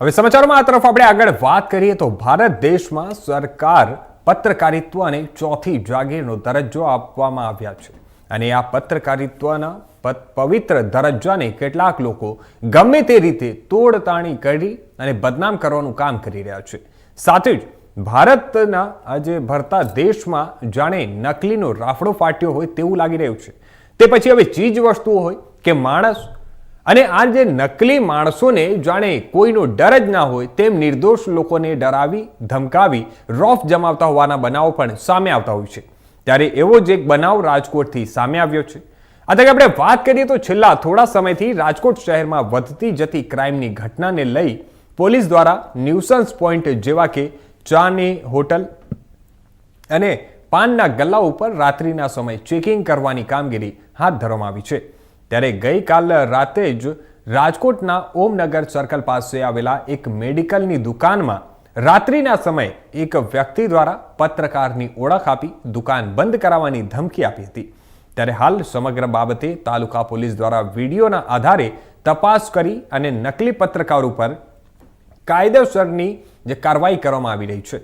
હવે સમાચારોમાં આ તરફ આપણે આગળ વાત કરીએ તો ભારત દેશમાં સરકાર પત્રકારિત્વ અને ચોથી જાગીરનો દરજ્જો આપવામાં આવ્યા છે. અને આ પત્રકારિત્વના પવિત્ર દરજ્જાને કેટલાક લોકો ગમે તે રીતે તોડતાણી કરી અને બદનામ કરવાનું કામ કરી રહ્યા છે. સાથે જ ભારતના આજે ભરતા દેશમાં જાણે નકલીનો રાફડો ફાટ્યો હોય તેવું લાગી રહ્યું છે. તે પછી હવે ચીજ વસ્તુઓ હોય કે માણસ અને આ જે નકલી માણસોને જાણે કોઈનો ડર જ ના હોય, તેમ નિર્દોષ લોકોને ડરાવી, ધમકાવી, રોફ જમાવતા હોવાના બનાવો પણ સામે આવતા હોય છે. ત્યારે એવો જ એક બનાવ રાજકોટથી સામે આવ્યો છે. અત્યારે આપણે વાત કરીએ તો છેલ્લા થોડા સમયથી રાજકોટ શહેરમાં વધતી જતી ક્રાઇમની ઘટનાને લઈ પોલીસ દ્વારા ન્યુસન્સ પોઈન્ટ જેવા કે ચાની હોટલ અને પાનના ગલ્લા ઉપર રાત્રિના સમયે ચેકિંગ કરવાની કામગીરી હાથ ધરવામાં આવી છે. ત્યારે ગઈકાલ રાતે જ રાજકોટના ઓમનગર સર્કલ પાસે આવેલા એક મેડિકલની દુકાનમાં રાત્રિના સમયે એક વ્યક્તિ દ્વારા પત્રકારની ઓળખ આપી દુકાન બંધ કરાવવાની ધમકી આપી હતી. ત્યારે હાલ સમગ્ર બાબતે તાલુકા પોલીસ દ્વારા વિડીયોના આધારે તપાસ કરી અને નકલી પત્રકાર ઉપર કાયદેસરની જે કાર્યવાહી કરવામાં આવી રહી છે.